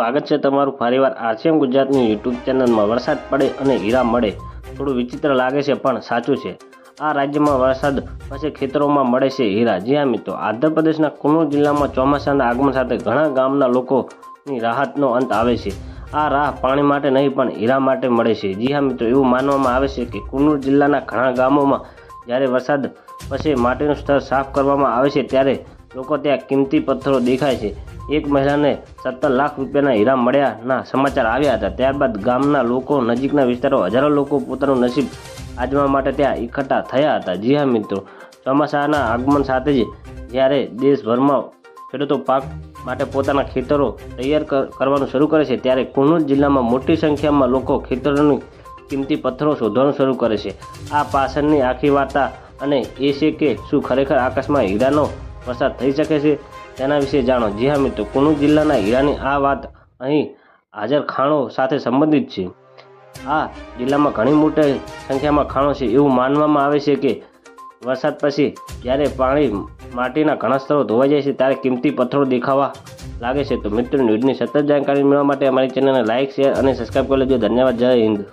સ્વાગત છે તમારું ફરીવાર આરસીએમ ગુજરાતની યુટ્યુબ ચેનલમાં. વરસાદ પડે અને હીરા મળે. થોડું વિચિત્ર લાગે છે, પણ સાચું છે. આ રાજ્યમાં વરસાદ પછી ખેતરોમાં મળે છે હીરા. જી હા મિત્રો, આંધ્રપ્રદેશના કુનૂર જિલ્લામાં ચોમાસાના આગમન સાથે ઘણા ગામના લોકોની રાહતનો અંત આવે છે. આ રાહ પાણી માટે નહીં, પણ હીરા માટે મળે છે. જી હા મિત્રો, એવું માનવામાં આવે છે કે કુનૂર જિલ્લાના ઘણા ગામોમાં જ્યારે વરસાદ પછી માટીનું સ્તર સાફ કરવામાં આવે છે, ત્યારે લોકો ત્યાં કિંમતી પથ્થરો દેખાય છે. એક મહિલાને સત્તર લાખ રૂપિયાના હીરા મળ્યાના સમાચાર આવ્યા હતા. ત્યારબાદ ગામના લોકો નજીકના વિસ્તારો હજારો લોકો પોતાનું નસીબ આજવા માટે ત્યાં એકઠા થયા હતા. જી હા, મિત્રો. ચોમાસાના આગમન સાથે જ જ્યારે દેશભરમાં ખેડૂતો પાક માટે પોતાના ખેતરો તૈયાર કર- કરવાનું શરૂ કરે છે, ત્યારે કુનૂર જિલ્લામાં મોટી સંખ્યામાં લોકો ખેતરોની કિંમતી પથ્થરો શોધવાનું શરૂ કરે છે. આ પાછળની આખી વાર્તા અને એ છે કે શું ખરેખર આકાશમાં હીરાનો વરસાદ થઈ શકે છે. તેના વિશે જાણો. જી હા મિત્રો કુનુ જિલ્લાના હીરાની આ વાત અહીં હાજર ખાણો સાથે સંબંધિત છે. આ જિલ્લામાં ઘણી મોટી સંખ્યામાં ખાણો છે. એવું માનવામાં આવે છે કે વરસાદ પછી જ્યારે પાણી માટીના ઘણા સ્તરો ધોવાઈ જાય છે, ત્યારે કિંમતી પથ્થરો દેખાવા લાગે છે. તો મિત્રો, ન્યૂઝની સતત જાણકારી મેળવવા માટે અમારી ચેનલને લાઇક શેર અને સબસ્ક્રાઈબ કરી લેજો. ધન્યવાદ. જય હિન્દ.